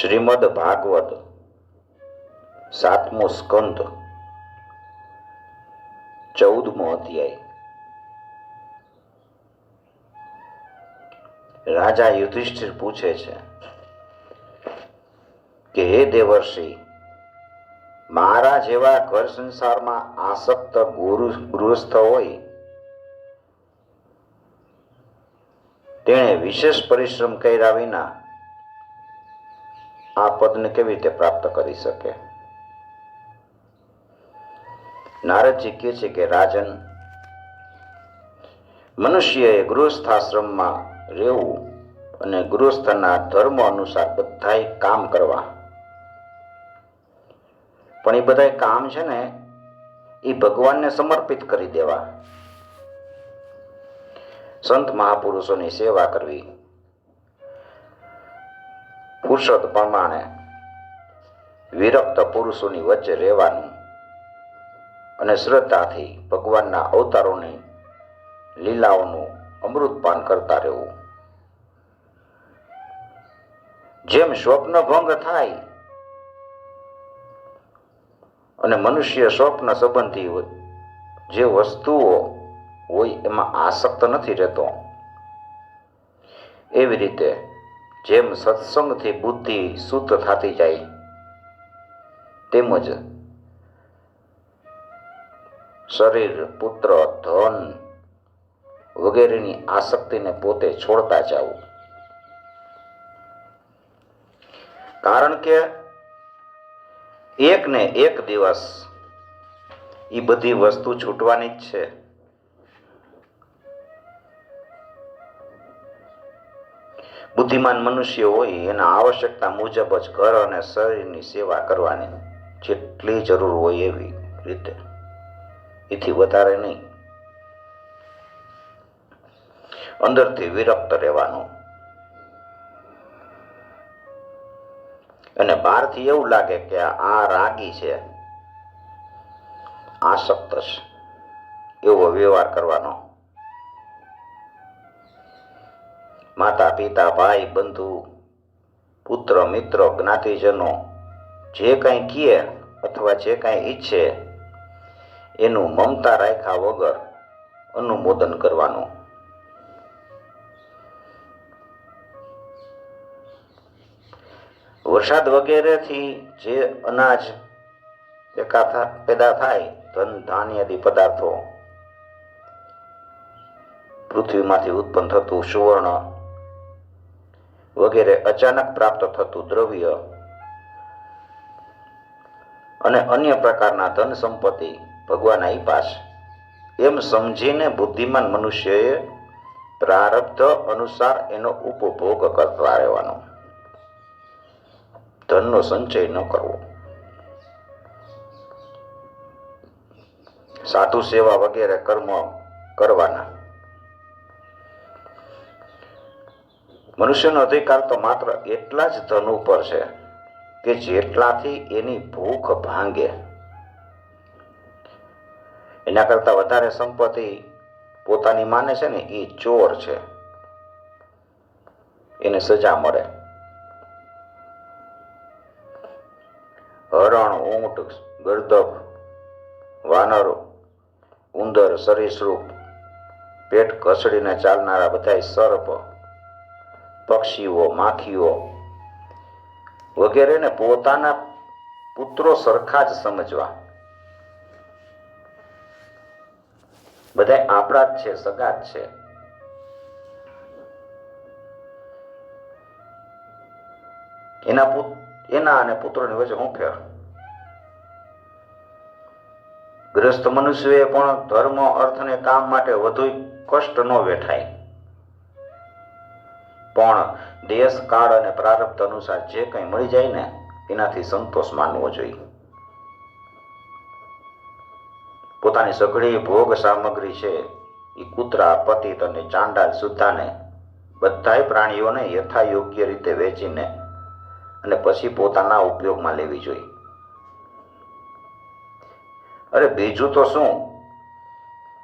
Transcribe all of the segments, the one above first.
શ્રીમદ ભાગવત સાતમો સ્કંદ, ચૌદમો અધ્યાય. રાજા યુધિષ્ઠિર પૂછે છે કે, હે દેવર્ષિ, મારા જેવા ઘર સંસારમાં આસક્ત ગુરુ, ગૃહસ્થ હોય? તેણે વિશેષ પરિશ્રમ કર્યા વિના આ પદને કેવી રીતે પ્રાપ્ત કરી શકે? નારદજી કહે છે કે, રાજન, મનુષ્યએ ગૃહસ્થાશ્રમમાં રહેવું અને ગૃહસ્થના ધર્મ અનુસાર બધાય કામ કરવા. પણ એ બધા કામ છે ને, એ ભગવાનને સમર્પિત કરી દેવા. સંત મહાપુરુષોની સેવા કરવી પુરુષોત્ત પ્રમાણે વિરક્ત પુરુષોની વચ્ચે રહેવાનું અને શ્રદ્ધાથી ભગવાનના અવતારોની લીલાઓનું અમૃતપાન કરતા રહેવું. જેમ સ્વપ્ન ભંગ થાય અને મનુષ્ય સ્વપ્ન સંબંધી જે વસ્તુઓ હોય એમાં આસક્ત નથી રહેતો. એવી રીતે જેમ સત્સંગથી બુદ્ધિ શુદ્ધ થતી જાય, તેમજ શરીર, પુત્ર, ધન વગેરેની આસક્તિને પોતે છોડતા જવું કારણ કે એક ને એક દિવસ એ બધી વસ્તુ છૂટવાની જ છે. બુદ્ધિમાન મનુષ્ય હોય, એના આવશ્યકતા મુજબ જ ઘર અને શરીરની સેવા કરવાની જેટલી જરૂર હોય એવી રીતે. એથી વધારે નહીં. અંદરથી વિરક્ત રહેવાનું. અને બહારથી એવું લાગે કે આ રાગી છે. આ છે એવો વ્યવહાર કરવાનો. માતા, પિતા, ભાઈ, બંધુ, પુત્ર, મિત્ર, જ્ઞાતિજનો, જે કાંઈ કહે અથવા જે કાંઈ ઈચ્છે, એનું મમતા રાખ્યા વગર અનુમોદન કરવાનું. વરસાદ વગેરેથી જે અનાજ પેદા થાય, ધન ધાન્યાદી પદાર્થો પૃથ્વીમાંથી ઉત્પન્ન થતું સુવર્ણ વગેરે અચાનક પ્રાપ્ત થતું દ્રવ્ય અને અન્ય પ્રકારના ધન સંપત્તિ ભગવાન આપ્યા પાસ. એમ સમજીને બુદ્ધિમાન મનુષ્યએ પ્રારબ્ધ અનુસાર એનો ઉપભોગ કરતા રહેવાનો. ધનનો સંચય ન કરવો. સાધુ સેવા વગેરે કર્મ કરવાના. મનુષ્યનો અધિકાર તો માત્ર એટલા જ ધન ઉપર છે કે જેટલાથી એની ભૂખ ભાંગે. એના કરતા વધારે સંપત્તિ પોતાની માને છે ને એ ચોર છે. એને સજા મળે. હરણ, ઊંટ ગરદભ વાનર, ઉંદર, સરીસૃપ, પેટ ઘસડીને ચાલનારા બધા સર્પ પક્ષીઓ, માખીઓ વગેરેને પોતાના પુત્રો સરખા જ સમજવા. બધા આપણા જ છે, સગા જ છે. એના એના અને પુત્રોની વચ્ચે હું ફેર? ગ્રસ્ત મનુષ્યએ પણ ધર્મ અર્થ ને કામ માટે વધુ કષ્ટ ન વેઠાય. પણ દેશ, કાળ અને પ્રારબ્ધ અનુસાર જે કંઈ મળી જાય ને, એનાથી સંતોષ માનવો જોઈએ. પોતાની સઘળી ભોગ સામગ્રી છે એ કૂતરા, પતિત અને ચાંડાલ સુદ્ધાને બધાય પ્રાણીઓને યથા યોગ્ય રીતે વેચીને અને પછી પોતાના ઉપયોગમાં લેવી જોઈએ. અરે બીજું તો શું?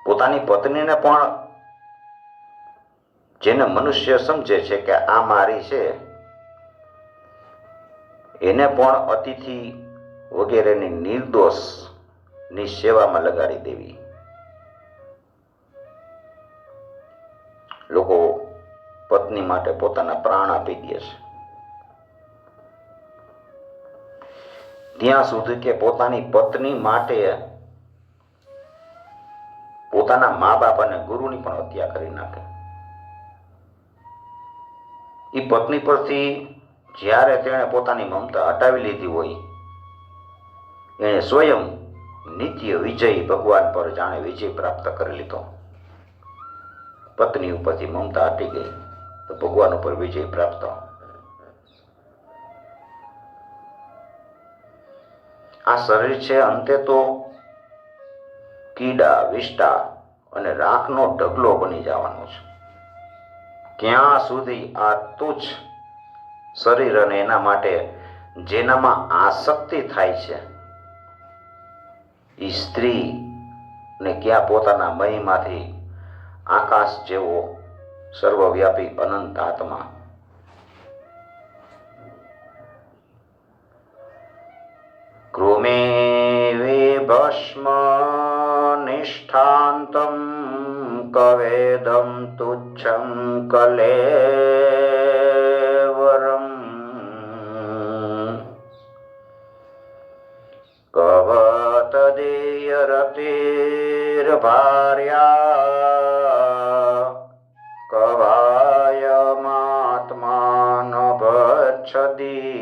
પોતાની પત્નીને પણ જેને મનુષ્ય સમજે છે કે આ મારી છે, એને પણ અતિથિ વગેરેની નિર્દોષની સેવામાં લગાડી દેવી. લોકો પત્ની માટે પોતાના પ્રાણ આપી દે છે. ત્યાં સુધી કે પોતાની પત્ની માટે પોતાના મા બાપ અને ગુરુની પણ હત્યા કરી નાખે. એ પત્ની પરથી જ્યારે તેણે પોતાની મમતા હટાવી લીધી હોય, એણે સ્વયં નિત્ય વિજય ભગવાન પર જાણે વિજય પ્રાપ્ત કરી લીધો. પત્ની ઉપરથી મમતા હટી ગઈ, તો ભગવાન ઉપર વિજય પ્રાપ્ત. આ શરીર છે અંતે તો કીડા વિષ્ટા અને રાખનો ઢગલો બની જવાનો છે. ક્યાં સુધી આ તુચ્છ શરીર અને એના માટે જેનામાં આસક્તિ થાય છે? એ સ્ત્રી ને ક્યાં પોતાના મહીમાંથી આકાશ જેવો સર્વવ્યાપી અનંત આત્મા? ક્રોમે વે ભસ્મ નિષ્ઠાંતમ કવેદમ તુચ્છમ કલેવરમ કવતદેયરતિર્ભાર્યા કવાયમાત્માન ભક્ષતિ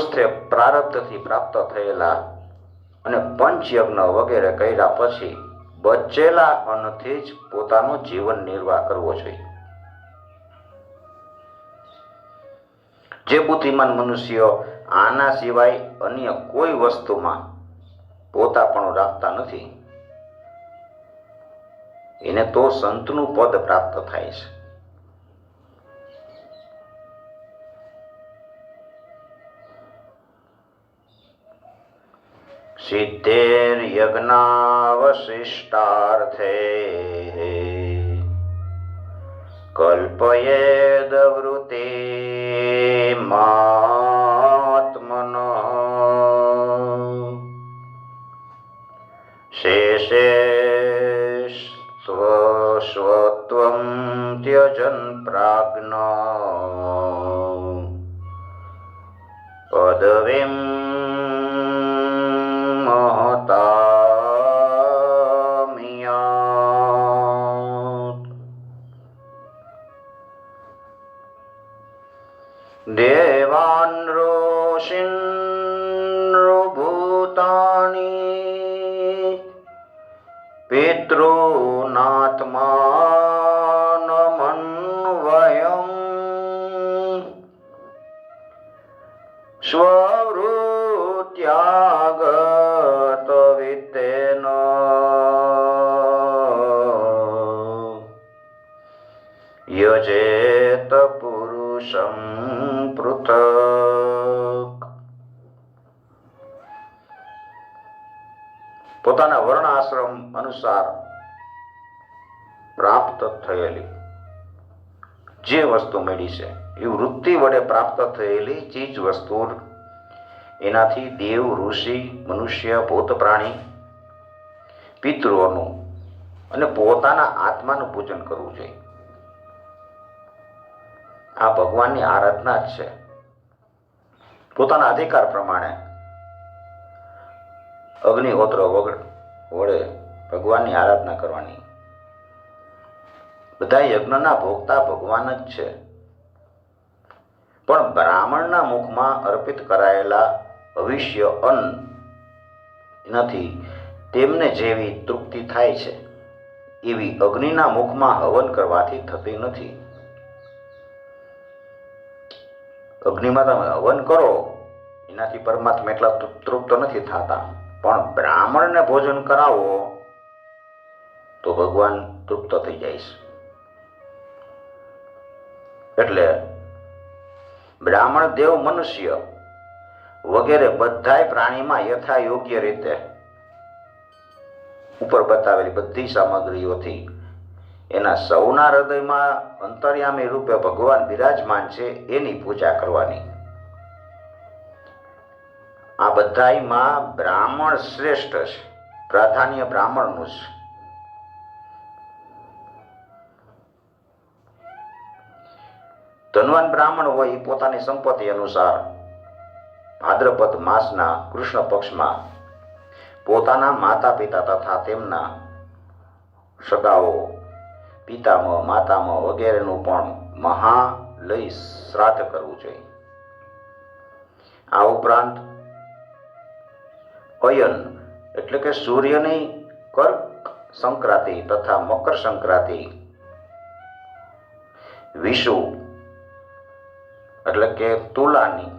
ગૃહસ્થે પ્રારબ્ધથી પ્રાપ્ત થયેલા અને પંચયજ્ઞ વગેરે કર્યા પછી બચેલા અન્નથી જ પોતાનું જીવન નિર્વાહ કરવો જોઈએ. જે બુદ્ધિમાન મનુષ્ય આના સિવાય અન્ય કોઈ વસ્તુમાં પોતાપણું રાખતા નથી, એને તો સંતનું પદ પ્રાપ્ત થાય છે. સિદ્ધેર્યજ્ઞાવશિષ્ટાર્થે કલ્પયેદ વૃતે માત્મન શેષે સ્વ સ્વત્વં ત્યજન પ્રાજ્ઞ પદવીમ الخاتميات ديوان روشن વસ્તુ મળી છે. એ વૃત્તિ વડે પ્રાપ્ત થયેલી ચીજ વસ્તુ એનાથી દેવ, ઋષિ, મનુષ્ય, ભૂત, પ્રાણી, પિતૃઓનું અને પોતાના આત્માનું પૂજન કરવું જોઈએ. આ ભગવાનની આરાધના જ છે. પોતાના અધિકાર પ્રમાણે અગ્નિહોત્ર વગર વડે ભગવાનની આરાધના કરવાની બધા યજ્ઞના ભોગતા ભગવાન જ છે. પણ બ્રાહ્મણના મુખમાં અર્પિત કરાયેલા ભવિષ્ય અન્ન નથી તેમને જેવી તૃપ્તિ થાય છે. એવી અગ્નિના મુખમાં હવન કરવાથી થતી નથી. અગ્નિમાં તમે હવન કરો, એનાથી પરમાત્મા એટલા તૃપ્ત નથી થતા. પણ બ્રાહ્મણને ભોજન કરાવો, તો ભગવાન તૃપ્ત થઈ જાય છે. એટલે બ્રાહ્મણ દેવ મનુષ્ય વગેરે બધાય પ્રાણીમાં યથા યોગ્ય રીતે ઉપર બતાવેલી બધી સામગ્રીઓથી એના સૌના હૃદયમાં અંતર્યામી રૂપે ભગવાન બિરાજમાન છે એની પૂજા કરવાની. આ બધાયમાં બ્રાહ્મણ શ્રેષ્ઠ છે. પ્રાધાન્ય બ્રાહ્મણનું છે ધનવાન બ્રાહ્મણ હોય પોતાની સંપત્તિ અનુસાર ભાદ્રપદ માસના કૃષ્ણ પક્ષમાં પોતાના માતા પિતા તથા તેમના સગાઓ, પિતામહ, માતામહ વગેરેનું પણ મહા લઈ શ્રાદ્ધ કરવું જોઈએ. આ ઉપરાંત અયન એટલે કે સૂર્યની કર્ક સંક્રાંતિ તથા મકર સંક્રાંતિ, વિષુ એટલે કે તુલાની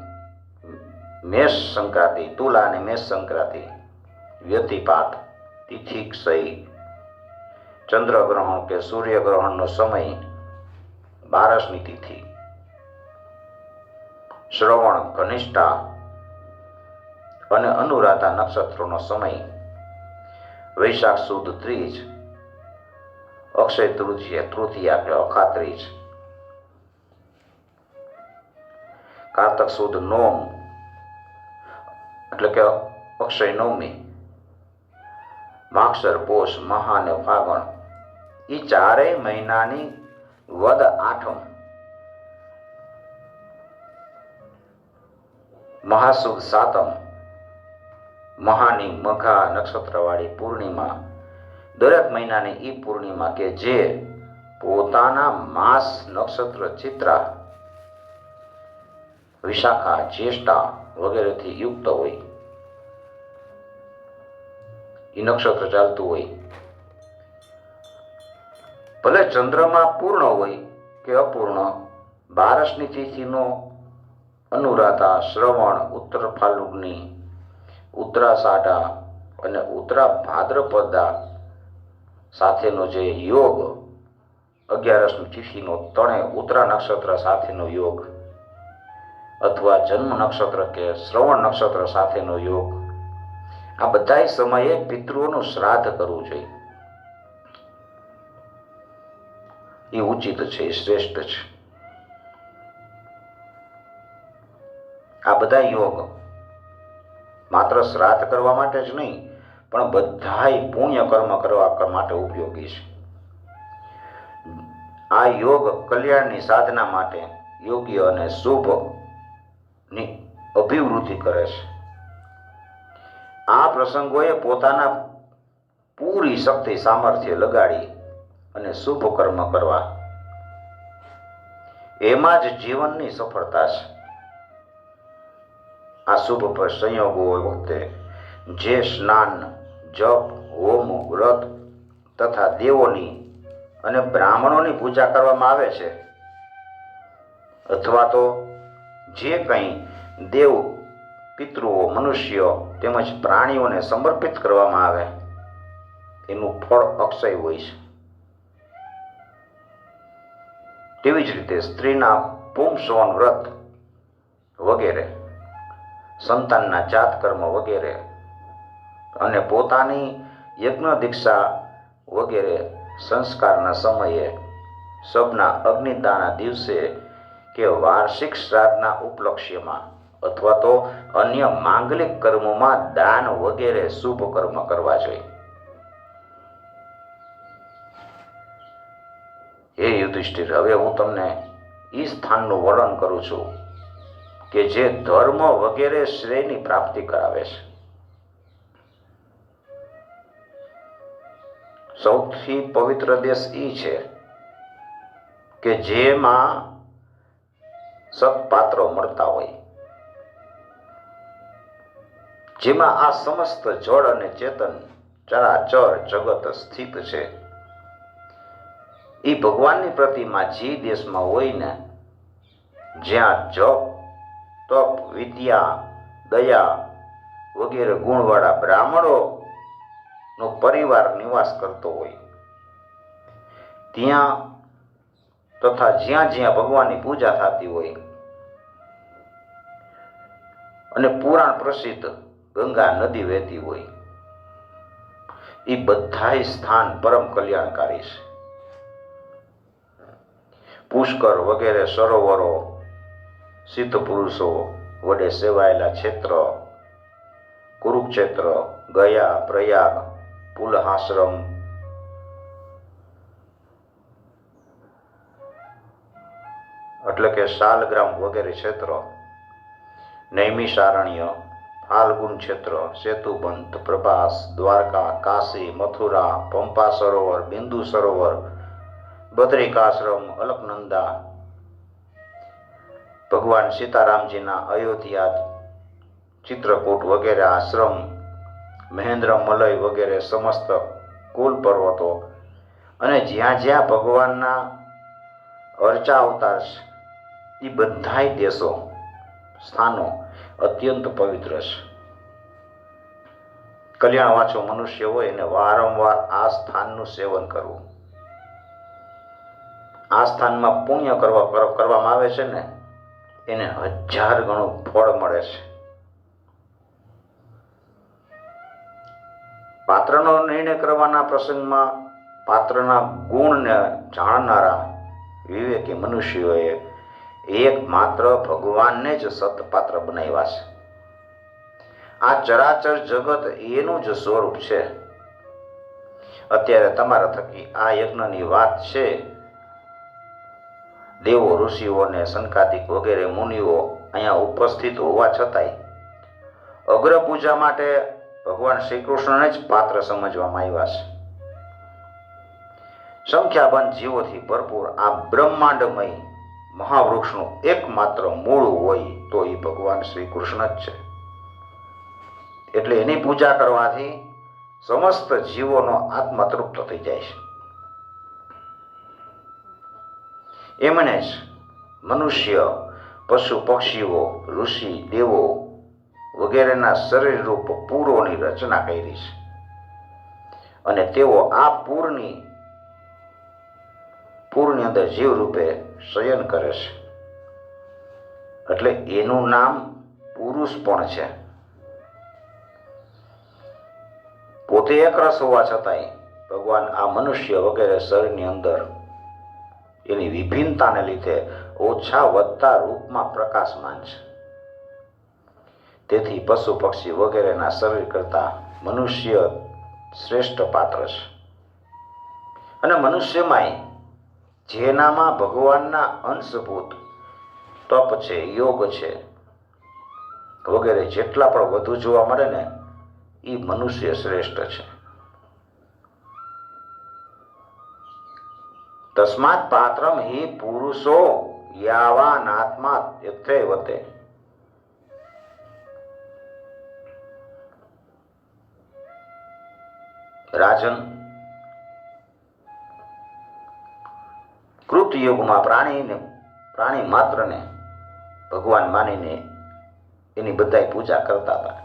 મેષ સંક્રાંતિ તુલા અને મેષ સંક્રાંતિ વ્યતિપાત તિથિ ક્ષય ચંદ્રગ્રહણ કે સૂર્યગ્રહણનો સમય બારસની તિથિ, શ્રવણ ઘનિષ્ઠા અને અનુરાધા નક્ષત્રોનો સમય, વૈશાખ સુદ ત્રીજ, અક્ષય તૃતીય, તૃતીયા કે અખાત્રીજ કારતક સુદ નોમ એટલે કે અક્ષય નવમી. માક્ષર પોષ મહા અને ફાગણ. એ ચારેય મહિનાની વદ આઠમ. મહાસુદ સાતમ. મહાની મઘા નક્ષત્રવાળી પૂર્ણિમા. દરેક મહિનાની ઈ પૂર્ણિમા કે જે પોતાના માસ નક્ષત્ર ચિત્રા વિશાખા, જ્યેષ્ઠા વગેરેથી યુક્ત હોય. એ નક્ષત્ર ચાલતું હોય. ભલે ચંદ્રમાં પૂર્ણ હોય કે અપૂર્ણ, બારસની તિથિનો અનુરાધા, શ્રવણ, ઉત્તર ફાલ્ગુની, ઉત્તરાષાઢા અને ઉત્તરા ભાદ્રપદા સાથેનો જે યોગ અગિયારસની તિથિનો તણે ઉત્તરા નક્ષત્ર સાથેનો યોગ અથવા જન્મ નક્ષત્ર કે શ્રવણ નક્ષત્ર સાથેનો યોગ. આ બધાય સમયે પિતૃઓનું શ્રાદ્ધ કરવું જોઈએ. એ ઉચિત છે એ શ્રેષ્ઠ છે. આ બધા યોગ માત્ર શ્રાદ્ધ કરવા માટે જ નહીં, પણ બધાય પુણ્ય કર્મ કરવા માટે ઉપયોગી છે. આ યોગ કલ્યાણની સાધના માટે યોગ્ય અને શુભ ની અભિવૃદ્ધિ કરે છે. આ પ્રસંગોએ પોતાના પૂરી શક્તિ, સામર્થ્ય લગાડી અને શુભ કર્મ કરવા. એમાં જ જીવનની સફળતા છે. આ શુભ સંયોગો વખતે જે સ્નાન, જપ, હોમ, વ્રત તથા દેવોની અને બ્રાહ્મણોની પૂજા કરવામાં આવે છે અથવા તો જે કંઈ દેવ, પિતૃઓ, મનુષ્યો તેમજ પ્રાણીઓને સમર્પિત કરવામાં આવે, એનું ફળ અક્ષય હોય છે. તેવી જ રીતે સ્ત્રીના પુંસવન વ્રત વગેરે, સંતાનના જાતકર્મ વગેરે અને પોતાની યજ્ઞ, દીક્ષા વગેરે સંસ્કારના સમયે, સબના અગ્નિદાના દિવસે કે વાર્ષિક શ્રાદ્ધના ઉપલક્ષ્યમાં અથવા તો અન્ય માંગલિક કર્મોમાં દાન વગેરે શુભ કર્મ કરવા જોઈએ. હે યુધિષ્ઠિર, હવે હું તમને એ સ્થાનનું વર્ણન કરું છું કે જે ધર્મ વગેરે શ્રેયની પ્રાપ્તિ કરાવે છે. સૌથી પવિત્ર દેશ એ છે કે જેમાં સત્પાત્રો મળતા હોય. જેમાં આ સમસ્ત જળ અને ચેતન ચરાચર જગત સ્થિત છે. એ ભગવાનની પ્રતિમા જે દેશમાં હોય ને, જ્યાં જપ, તપ, વિદ્યા, દયા વગેરે ગુણવાળા બ્રાહ્મણો નો પરિવાર નિવાસ કરતો હોય. ત્યાં તથા જ્યાં જ્યાં ભગવાનની પૂજા થતી હોય. અને પુરાણ પ્રસિદ્ધ ગંગા નદી વહેતી હોય. એ બધાય સ્થાન પરમ કલ્યાણકારી છે. પુષ્કર વગેરે સરોવરો, સિદ્ધ પુરુષો વડે સેવાયેલા ક્ષેત્ર, કુરુક્ષેત્ર, ગયા, પ્રયાગ પુલહાશ્રમ એટલે કે શાલગ્રામ વગેરે ક્ષેત્રો નૈમિષારણ્ય ફાલ્ગુન ક્ષેત્ર, સેતુબંધ, પ્રભાસ, દ્વારકા, કાશી, મથુરા, પંપા સરોવર, બિંદુ સરોવર બદ્રિકાશ્રમ અલકનંદા, ભગવાન સીતારામજીના અયોધ્યા, ચિત્રકૂટ વગેરે આશ્રમ, મહેન્દ્ર મલય વગેરે સમસ્ત કુલ પર્વતો. અને જ્યાં જ્યાં ભગવાનના અર્ચા અવતાર એ બધાય દેશો, સ્થાનો અત્યંત પવિત્ર છે. કલ્યાણ વાંચો મનુષ્ય હોય એને વારંવાર આ સ્થાનનું સેવન કરવું. આ સ્થાનમાં પુણ્ય કરવા કરવામાં આવે છે ને, એને હજાર ગણું ફળ મળે છે. પાત્રનો નિર્ણય કરવાના પ્રસંગમાં પાત્રના ગુણને જાણનારા વિવેકી મનુષ્યોએ એક માત્ર ભગવાનને જ સતપાત્ર બનાવ્યા છે. આ ચરાચર જગત એનું જ સ્વરૂપ છે. અત્યારે તમારા થકી આ યજ્ઞની વાત છે. દેવો ઋષિઓને સંકાતિક વગેરે મુનિઓ અહીંયા ઉપસ્થિત હોવા છતાંય અગ્ર પૂજા માટે ભગવાન શ્રી કૃષ્ણને જ પાત્ર સમજવામાં આવ્યા છે. સંખ્યાબંધ જીવોથી ભરપૂર આ બ્રહ્માંડમય મહાવૃક્ષનું એકમાત્ર મૂળ હોય તો એ ભગવાન શ્રી કૃષ્ણ જ છે. એટલે એની પૂજા કરવાથી સમસ્ત જીવોનો આત્મા તૃપ્ત થઈ જાય છે. એમણે જ મનુષ્ય, પશુ, પક્ષીઓ, ઋષિ, દેવો વગેરેના શરીર રૂપ પૂરોની રચના કરી છે. અને તેઓ આ પૂરની પૂરની અંદર જીવ રૂપે શયન કરે છે. એટલે એનું નામ પુરુષ પણ છે. પોતે એક રસ હોવા છતાંય ભગવાન આ મનુષ્ય વગેરે શરીરની અંદર એની વિભિન્નતાને લીધે ઓછા વધતા રૂપમાં પ્રકાશમાન છે. તેથી પશુ પક્ષી વગેરેના શરીર કરતા મનુષ્ય શ્રેષ્ઠ પાત્ર છે. અને મનુષ્યમાંય જેનામાં ભગવાનના અંશભૂત તપ છે, યોગ છે વગેરે જેટલા પણ વધુ જોવા મળે ને એ મનુષ્ય શ્રેષ્ઠ છે. તસ્માત પાત્રમ હિ પુરુષો યાવાનાત્મા યથેવતે રાજન કૃત યુગમાં પ્રાણીને, પ્રાણી માત્રને ભગવાન માનીને એની બધાય પૂજા કરતા હતા.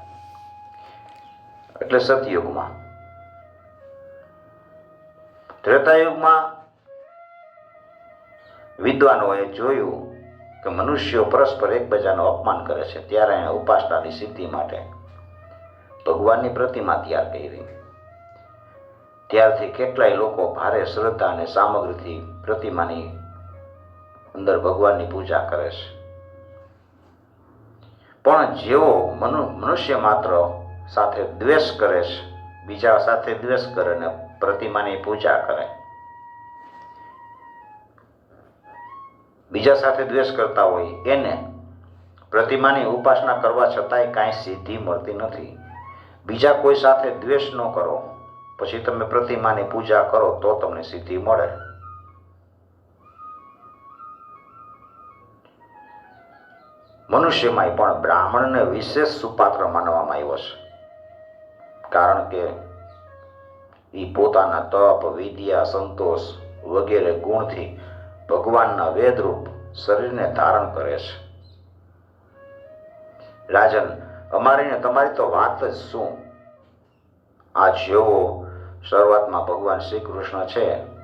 એટલે સતયુગમાં. ત્રેતાયુગમાં વિદ્વાનોએ જોયું કે મનુષ્યો પરસ્પર એકબીજાનું અપમાન કરે છે. ત્યારે એણે ઉપાસનાની સિદ્ધિ માટે ભગવાનની પ્રતિમા તૈયાર કરી. ત્યારથી કેટલાય લોકો ભારે શ્રદ્ધા અને સામગ્રીથી પ્રતિમાની અંદર ભગવાનની પૂજા કરે છે. પણ જેઓ મનુ, મનુષ્ય માત્ર સાથે દ્વેષ કરે છે, બીજા સાથે દ્વેષ કરે ને પ્રતિમાની પૂજા કરે. બીજા સાથે દ્વેષ કરતા હોય એને પ્રતિમાની ઉપાસના કરવા છતાંય કાંઈ સિદ્ધિ મળતી નથી. બીજા કોઈ સાથે દ્વેષ ન કરો. પછી તમે પ્રતિમાની પૂજા કરો તો તમને સિદ્ધિ મળે. મનુષ્યમાંય પણ બ્રાહ્મણને વિશેષ સુપાત્ર માનવામાં આવ્યો છે. કારણ કે એ પોતાના તપ, વિદ્યા, સંતોષ વગેરે ગુણથી ભગવાનના વેદરૂપ શરીરને ધારણ કરે છે. રાજન અમારી ને તમારી તો વાત જ શું? આ જેઓ શરૂઆતમાં ભગવાન શ્રી કૃષ્ણ છે.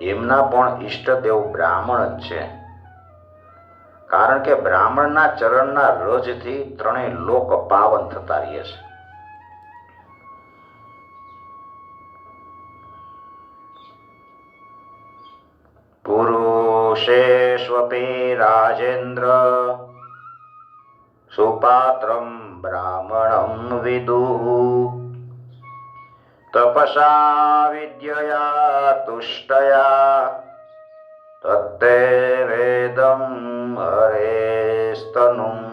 એમના પણ ઈષ્ટદેવ બ્રાહ્મણ જ છે. કારણ કે બ્રાહ્મણના ચરણના રજથી ત્રણેય લોક પાવન થતા રહે છે. પુરુષેષ્વપી રાજેન્દ્ર, સુપાત્રમ બ્રાહ્મણમ વિદુઃ. तपसा विद्यया तुष्टया तत्ते वेदं हरेस्तनुम्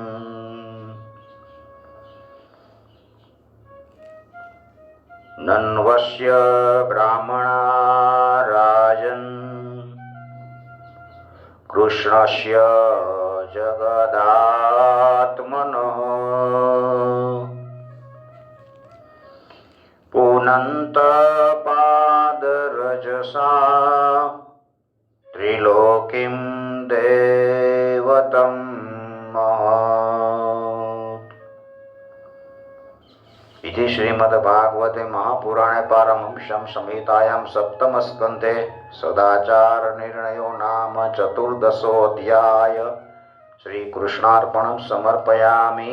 नन्वस्य ब्राह्मणा राजन् कृष्णस्य जगदात्मनः पुनन्तपादरजसा त्रिलोकीं देवतं महत् इति श्रीमद्भागवते महापुराणे पारमंशं संहितायां सप्तमस्कन्धे सदाचारनिर्णयो नाम चतुर्दशोऽध्याय श्रीकृष्णार्पणं समर्पयामि